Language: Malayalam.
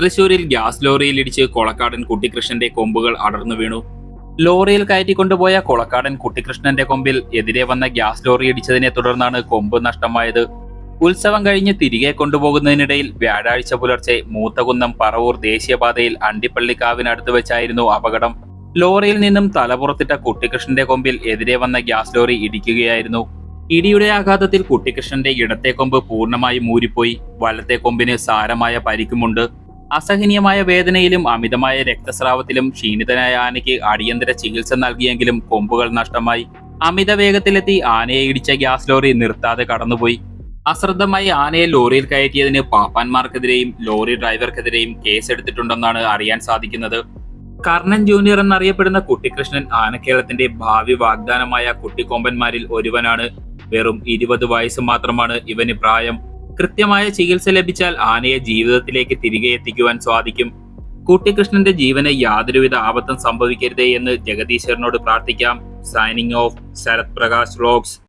തൃശൂരിൽ ഗ്യാസ് ലോറിയിൽ ഇടിച്ച് കൊളക്കാടൻ കുട്ടിക്കൃഷ്ണന്റെ കൊമ്പുകൾ അടർന്നു വീണു. ലോറിയിൽ കയറ്റിക്കൊണ്ടുപോയ കൊളക്കാടൻ കുട്ടിക്കൃഷ്ണന്റെ കൊമ്പിൽ എതിരെ വന്ന ഗ്യാസ് ലോറി ഇടിച്ചതിനെ തുടർന്നാണ് കൊമ്പ് നഷ്ടമായത്. ഉത്സവം കഴിഞ്ഞ് തിരികെ കൊണ്ടുപോകുന്നതിനിടയിൽ വ്യാഴാഴ്ച പുലർച്ചെ മൂത്തകുന്നം പറവൂർ ദേശീയപാതയിൽ അണ്ടിപ്പള്ളിക്കാവിനടുത്ത് വെച്ചായിരുന്നു അപകടം. ലോറിയിൽ നിന്നും തലപുറത്തിട്ട കുട്ടിക്കൃഷ്ണന്റെ കൊമ്പിൽ എതിരെ വന്ന ഗ്യാസ് ലോറി ഇടിക്കുകയായിരുന്നു. ഇടിയുടെ ആഘാതത്തിൽ കുട്ടിക്കൃഷ്ണന്റെ ഇടത്തെ കൊമ്പ് പൂർണമായും മൂരിപ്പോയി വലത്തെ കൊമ്പിന് സാരമായ പരിക്കുമുണ്ട്. അസഹനീയമായ വേദനയിലും അമിതമായ രക്തസ്രാവത്തിലും ക്ഷീണിതനായ ആനയ്ക്ക് അടിയന്തര ചികിത്സ നൽകിയെങ്കിലും കൊമ്പുകൾ നഷ്ടമായി. അമിത വേഗത്തിലെത്തി ആനയെ ഇടിച്ച ഗ്യാസ് ലോറി നിർത്താതെ കടന്നുപോയി. അശ്രദ്ധമായി ആനയെ ലോറിയിൽ കയറ്റിയതിന് പാപ്പാന്മാർക്കെതിരെയും ലോറി ഡ്രൈവർക്കെതിരെയും കേസെടുത്തിട്ടുണ്ടെന്നാണ് അറിയാൻ സാധിക്കുന്നത്. കർണൻ ജൂനിയർ എന്നറിയപ്പെടുന്ന കുട്ടിക്കൃഷ്ണൻ ആനക്കേളത്തിന്റെ ഭാവി വാഗ്ദാനമായ കുട്ടിക്കൊമ്പന്മാരിൽ ഒരുവനാണ്. വെറും ഇരുപത് വയസ്സ് മാത്രമാണ് ഇവന് പ്രായം. കൃത്യമായ ചികിത്സ ലഭിച്ചാൽ ആനയെ ജീവിതത്തിലേക്ക് തിരികെ എത്തിക്കുവാൻ സാധിക്കും. കുട്ടിക്കൃഷ്ണന്റെ ജീവന് യാതൊരുവിധ ആപത്തും സംഭവിക്കരുതേ എന്ന് ജഗദീശ്വരനോട് പ്രാർത്ഥിക്കാം. Signing off Sharath Prakash vlogs.